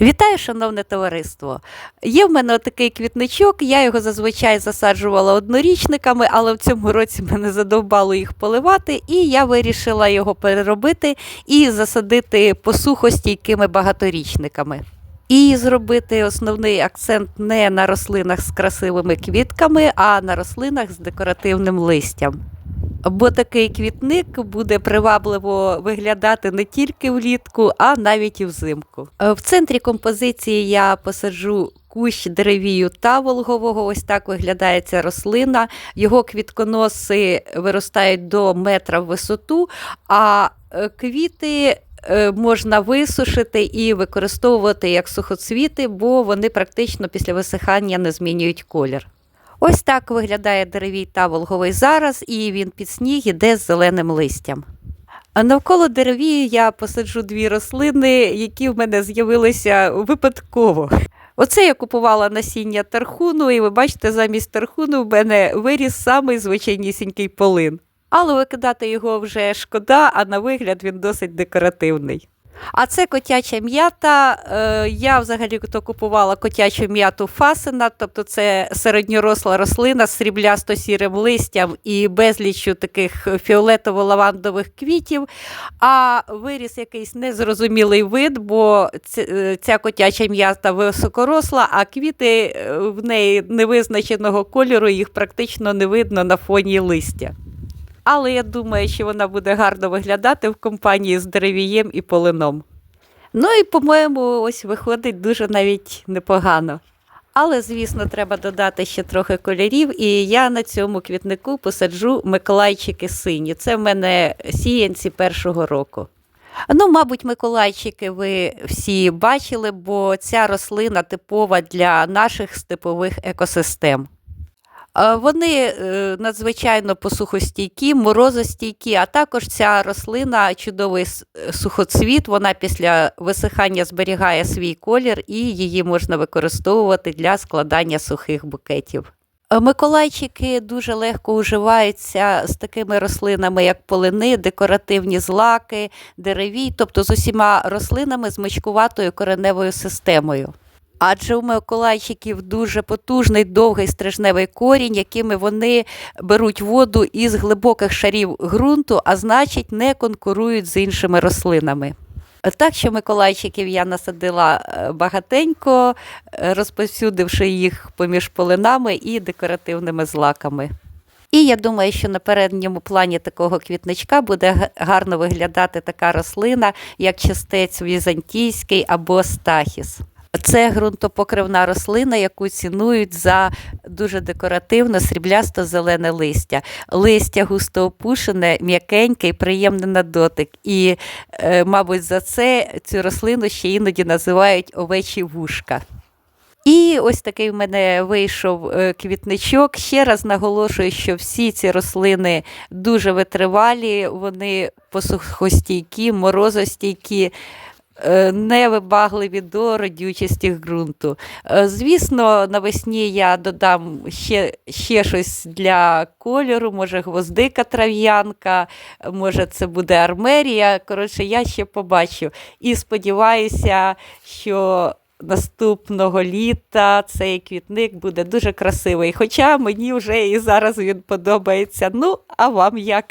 Вітаю, шановне товариство! Є в мене такий квітничок, я його зазвичай засаджувала однорічниками, але в цьому році мене задовбало їх поливати, і я вирішила його переробити і засадити посухостійкими багаторічниками. І зробити основний акцент не на рослинах з красивими квітками, а на рослинах з декоративним листям. Бо такий квітник буде привабливо виглядати не тільки влітку, а навіть і взимку. Е, В центрі композиції я посаджу кущ деревію таволгового. Ось так виглядає ця рослина. Його квітконоси виростають до метра в висоту, а е, квіти. е, Можна висушити і використовувати як сухоцвіти, бо вони практично після висихання не змінюють колір. Ось так виглядає деревій таволговий зараз, і він під сніг іде з зеленим листям. А навколо деревії я посаджу дві рослини, які в мене з'явилися випадково. Оце я купувала насіння тархуну, і ви бачите, замість тархуну в мене виріс самий звичайнісінький полин. Але викидати його вже шкода, а на вигляд він досить декоративний. А це котяча м'ята. Е, Я взагалі то купувала котячу м'яту фасена, тобто це середньоросла рослина з сріблясто-сірим листям і безліччю таких фіолетово-лавандових квітів. А виріс якийсь незрозумілий вид, бо е, ця котяча м'ята високоросла, а квіти е, в неї невизначеного кольору, їх практично не видно на фоні листя. Але я думаю, що вона буде гарно виглядати в компанії з деревієм і полином. Ну і, по-моєму, ось виходить дуже навіть непогано. Але, звісно, треба додати ще трохи кольорів, і я на цьому квітнику посаджу миколайчики сині. Це в мене сіянці першого року. Ну, мабуть, миколайчики ви всі бачили, бо ця рослина типова для наших степових екосистем. Е, Вони е, надзвичайно посухостійкі, морозостійкі, а також ця рослина чудовий е, сухоцвіт. Вона після висихання зберігає свій колір і її можна використовувати для складання сухих букетів. Миколайчики дуже легко уживаються з такими рослинами, як полини, декоративні злаки, деревій, тобто з усіма рослинами з мичкуватою кореневою системою. Адже у миколайчиків дуже потужний довгий стрижневий корінь, якими вони беруть воду із глибоких шарів ґрунту, а значить не конкурують з іншими рослинами. Так що миколайчиків я насадила е, багатенько, е, розповсюдивши їх поміж полинами і декоративними злаками. І я думаю, що на передньому плані такого квітничка буде гарно виглядати така рослина, як частець візантійський або стахіс. Це ґрунтопокривна рослина, яку цінують за дуже декоративне сріблясто-зелене листя. Листя густо опушене, м'якеньке і приємне на дотик. І, е, мабуть, за це цю рослину ще іноді називають овечі вушка. І ось такий в мене вийшов е, квітничок. Ще раз наголошую, що всі ці рослини дуже витривалі, вони посухостійкі, морозостійкі. Е, Невибагливі до родючості ґрунту. Е, Звісно, навесні я додам ще, ще щось для кольору, може гвоздика трав'янка, може це буде армерія. Коротше, я ще побачу. І сподіваюся, що наступного літа цей квітник буде дуже красивий. Хоча мені вже і зараз він подобається. Ну, а вам як?